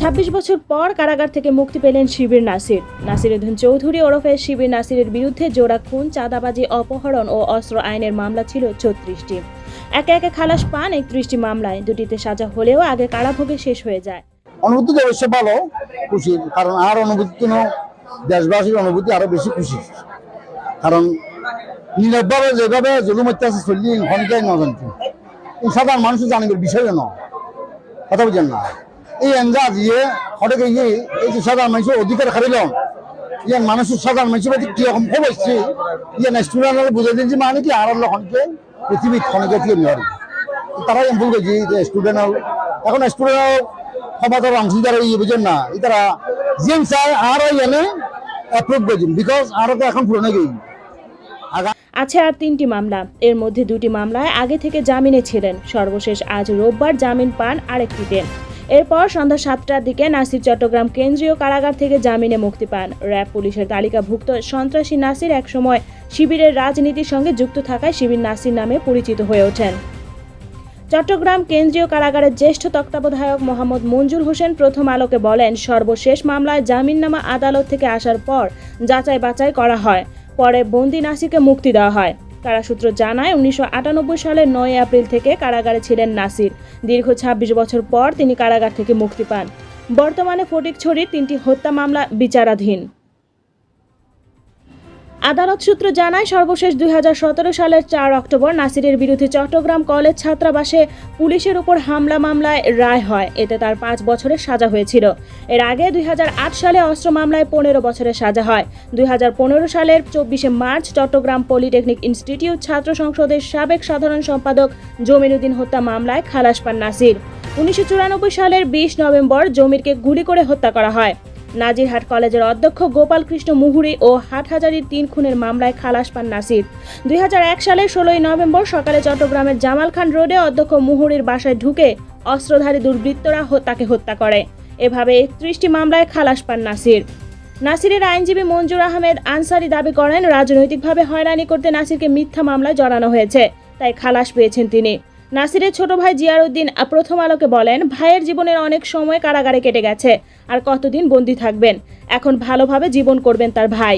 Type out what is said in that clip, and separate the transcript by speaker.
Speaker 1: ছাব্বিশ বছর পর কারাগার থেকে মুক্তি পেলেন শিবির নাসির। নাসির উদ্দিন চৌধুরী ওরফে শিবির নাসিরের বিরুদ্ধে জোড়া খুন, চাঁদাবাজি, অপহরণ ও অস্ত্র আইনের মামলা ছিল ছত্রিশটি। একে একে খালাস পান একত্রিশটি মামলায়। দুটিতে সাজা হলেও আগে কারাভোগে শেষ হয়ে যায়।
Speaker 2: অনুভূতি তো অবশ্যই ভালো, খুশি। কারণ আর অনুভূতি দেশবাসীর অনুভূতি আরও বেশি খুশি। কারণ নীরবভাবে যেভাবে জুলুম অত্যাচার চললি ঘনকাই নজন্তু সাধারণ মানুষ জানিবার বিষয়ও ন কথা বুঝেন না। এই এনজাজ ইয়ে হঠাৎ ইয়ে এই যে সাধারণ মানুষের অধিকার হারিল ইয়ান মানুষের সাধারণ মানুষের প্রতি কীরকম খবর এসছে ইয়ান স্টুডেন্ট বুঝে দিন যে মানে কি আর লক্ষণকে, পৃথিবীর খনিকে দিয়ে নিয়ে তারা ভুল করছি যে স্টুডেন্ট এখন স্টুডেন্ট সমাজের অংশীদার ইয়ে বুঝেন না? তারা জিম চায় আর এনে অ্যাপ্রুভ করছেন বিকজ আরও তো এখন পুরনো গেই
Speaker 1: আছে আর তিনটি মামলা। এর মধ্যে দুটি মামলায় আগে থেকে জামিনে ছিলেন। সর্বশেষ আজ রোববার জামিন পান আরেকটিতে এরপর সন্ধ্যা সাতটার দিকে নাসির চট্টগ্রাম কেন্দ্রীয় কারাগার থেকে জামিনে মুক্তি পান। র্যাব পুলিশের তালিকাভুক্ত সন্ত্রাসী নাসির একসময় শিবিরের রাজনীতির সঙ্গে যুক্ত থাকায় শিবির নাসির নামে পরিচিত হয়ে ওঠেন। চট্টগ্রাম কেন্দ্রীয় কারাগারের জ্যেষ্ঠ তত্ত্বাবধায়ক মোহাম্মদ মঞ্জুর হোসেন প্রথম আলোকে বলেন, সর্বশেষ মামলায় জামিননামা আদালত থেকে আসার পর যাচাই বাছাই করা হয়, পরে বন্দি নাসিকে মুক্তি দেওয়া হয়। কারাসূত্র জানায়, উনিশশো আটানব্বই সালের নয় এপ্রিল থেকে কারাগারে ছিলেন নাসির। দীর্ঘ ছাব্বিশ বছর পর তিনি কারাগার থেকে মুক্তি পান। বর্তমানে ফটিকছড়ির তিনটি হত্যা মামলা বিচারাধীন। আদালত সূত্র জানায়, সর্বশেষ দুই হাজার সতেরো সালের চার অক্টোবর নাসিরের বিরুদ্ধে চট্টগ্রাম কলেজ ছাত্রাবাসে পুলিশের উপর হামলা মামলায় রায় হয়। এতে তার পাঁচ বছরের সাজা হয়েছিল। এর আগে দুই হাজার আট সালে অস্ত্র মামলায় পনেরো বছরের সাজা হয়। দুই হাজার পনেরো সালের চব্বিশে মার্চ চট্টগ্রাম পলিটেকনিক ইনস্টিটিউট ছাত্র সংসদের সাবেক সাধারণ সম্পাদক জমিরুদ্দিন হত্যা মামলায় খালাস পান নাসির। উনিশশো চুরানব্বই সালের বিশ নভেম্বর জমিরকে গুলি করে হত্যা করা হয়। নাজিরহাট কলেজের অধ্যক্ষ গোপাল কৃষ্ণ মুহুরী ও হাটহাজারির তিন খুনের মামলায় খালাস পান নাসির। দুই সালের ষোলোই নভেম্বর সকালে চট্টগ্রামের জামাল খান রোডে অধ্যক্ষ মুহুরির বাসায় ঢুকে অস্ত্রধারী দুর্বৃত্তরা তাকে হত্যা করে। এভাবে একত্রিশটি মামলায় খালাস পান নাসির। নাসিরের আইনজীবী মঞ্জুর আহমেদ আনসারি দাবি করেন, রাজনৈতিকভাবে হয়রানি করতে নাসিরকে মিথ্যা মামলায় জড়ানো হয়েছে, তাই খালাস পেয়েছেন তিনি। নাসিরের ছোট ভাই জিয়ারউদ্দিন উদ্দিন প্রথম আলোকে বলেন, ভাইয়ের জীবনের অনেক সময় কারাগারে কেটে গেছে, আর কতদিন বন্দি থাকবেন? এখন ভালোভাবে জীবন করবেন তার ভাই।